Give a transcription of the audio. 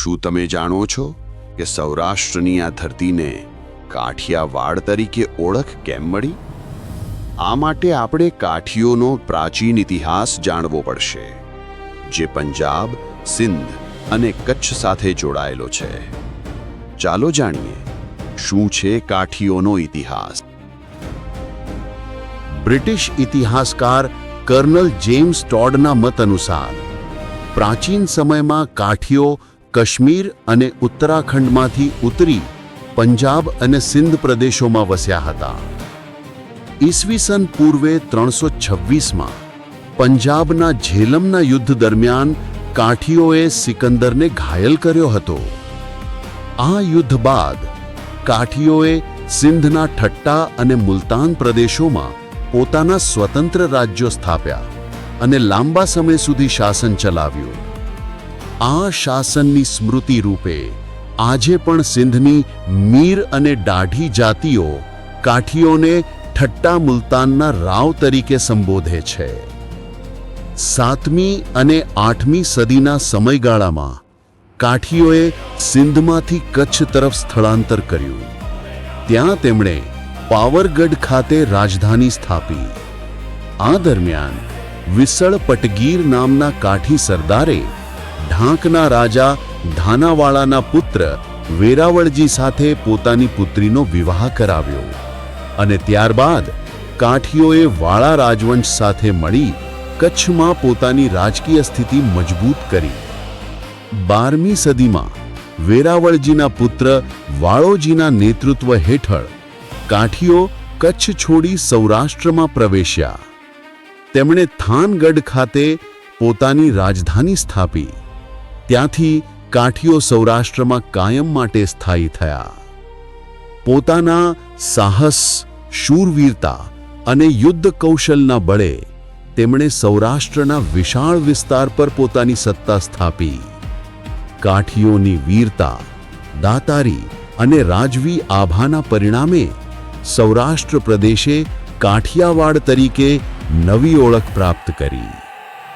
શું તમે જાણો છો કે સૌરાષ્ટ્રની આ ધરતીને કાઠિયાવાડ તરીકે ઓળખ કેમ મળી? આ માટે આપણે કાઠીઓનો પ્રાચીન ઇતિહાસ જાણવો પડશે, જે પંજાબ, સિંધ અને કચ્છ સાથે જોડાયેલો છે. ચાલો જાણીએ શું છે કાઠીઓનો ઇતિહાસ. બ્રિટિશ ઇતિહાસકાર કર્નલ જેમ્સ ટોડના મત અનુસાર, પ્રાચીન સમયમાં કાઠીઓ કાશ્મીર અને ઉત્તરાખંડમાંથી ઉતરી પંજાબ અને સિંધ પ્રદેશોમાં વસ્યા હતા. ઈસવીસન પૂર્વે ત્રણસો છવ્વીસમાં પંજાબના ઝેલમના યુદ્ધ દરમિયાન કાઠીઓએ સિકંદરને ઘાયલ કર્યો હતો. આ યુદ્ધ બાદ કાઠીઓએ સિંધના ઠટ્ટા અને મુલતાન પ્રદેશોમાં પોતાના સ્વતંત્ર રાજ્યો સ્થાપ્યા અને લાંબા સમય સુધી શાસન ચલાવ્યું. આ શાસનની સ્મૃતિ રૂપે આજે પણ સિંધની મીર અને દાઢી જાતિઓ કાઠીઓને ઠટ્ટા મુલતાનના રાવ તરીકે સંબોધે છે. સાતમી અને આઠમી સદીના સમયગાળામાં કાઠીઓએ સિંધમાંથી કચ્છ તરફ સ્થળાંતર કર્યું. ત્યાં તેમણે પાવરગઢ ખાતે રાજધાની સ્થાપી. આ દરમિયાન વિસળ પટગીર નામના કાઠી સરદારે ઢાંકના રાજા ધાનાવાળાના પુત્ર વેરાવળજી સાથે પોતાની પુત્રીનો વિવાહ કરાવ્યો અને ત્યારબાદ કાઠીઓએ વાળા રાજવંશ સાથે મળી કચ્છમાં પોતાની રાજકીય સ્થિતિ મજબૂત કરી. બારમી સદીમાં વેરાવળજીના પુત્ર વાળોજીના નેતૃત્વ હેઠળ કાઠીઓ કચ્છ છોડી સૌરાષ્ટ્રમાં પ્રવેશ્યા. તેમણે થાનગઢ ખાતે પોતાની રાજધાની સ્થાપી. ત્યાંથી કાઠીઓ સૌરાષ્ટ્રમાં કાયમ માટે સ્થાયી થયા. પોતાના સાહસ, શૂરવીરતા અને યુદ્ધ કૌશલના બળે તેમણે સૌરાષ્ટ્રના વિશાળ વિસ્તાર પર પોતાની સત્તા સ્થાપી. કાઠીઓની વીરતા, દાતારી અને રાજવી આભાના પરિણામે સૌરાષ્ટ્ર પ્રદેશે કાઠિયાવાડ તરીકે નવી ઓળખ પ્રાપ્ત કરી.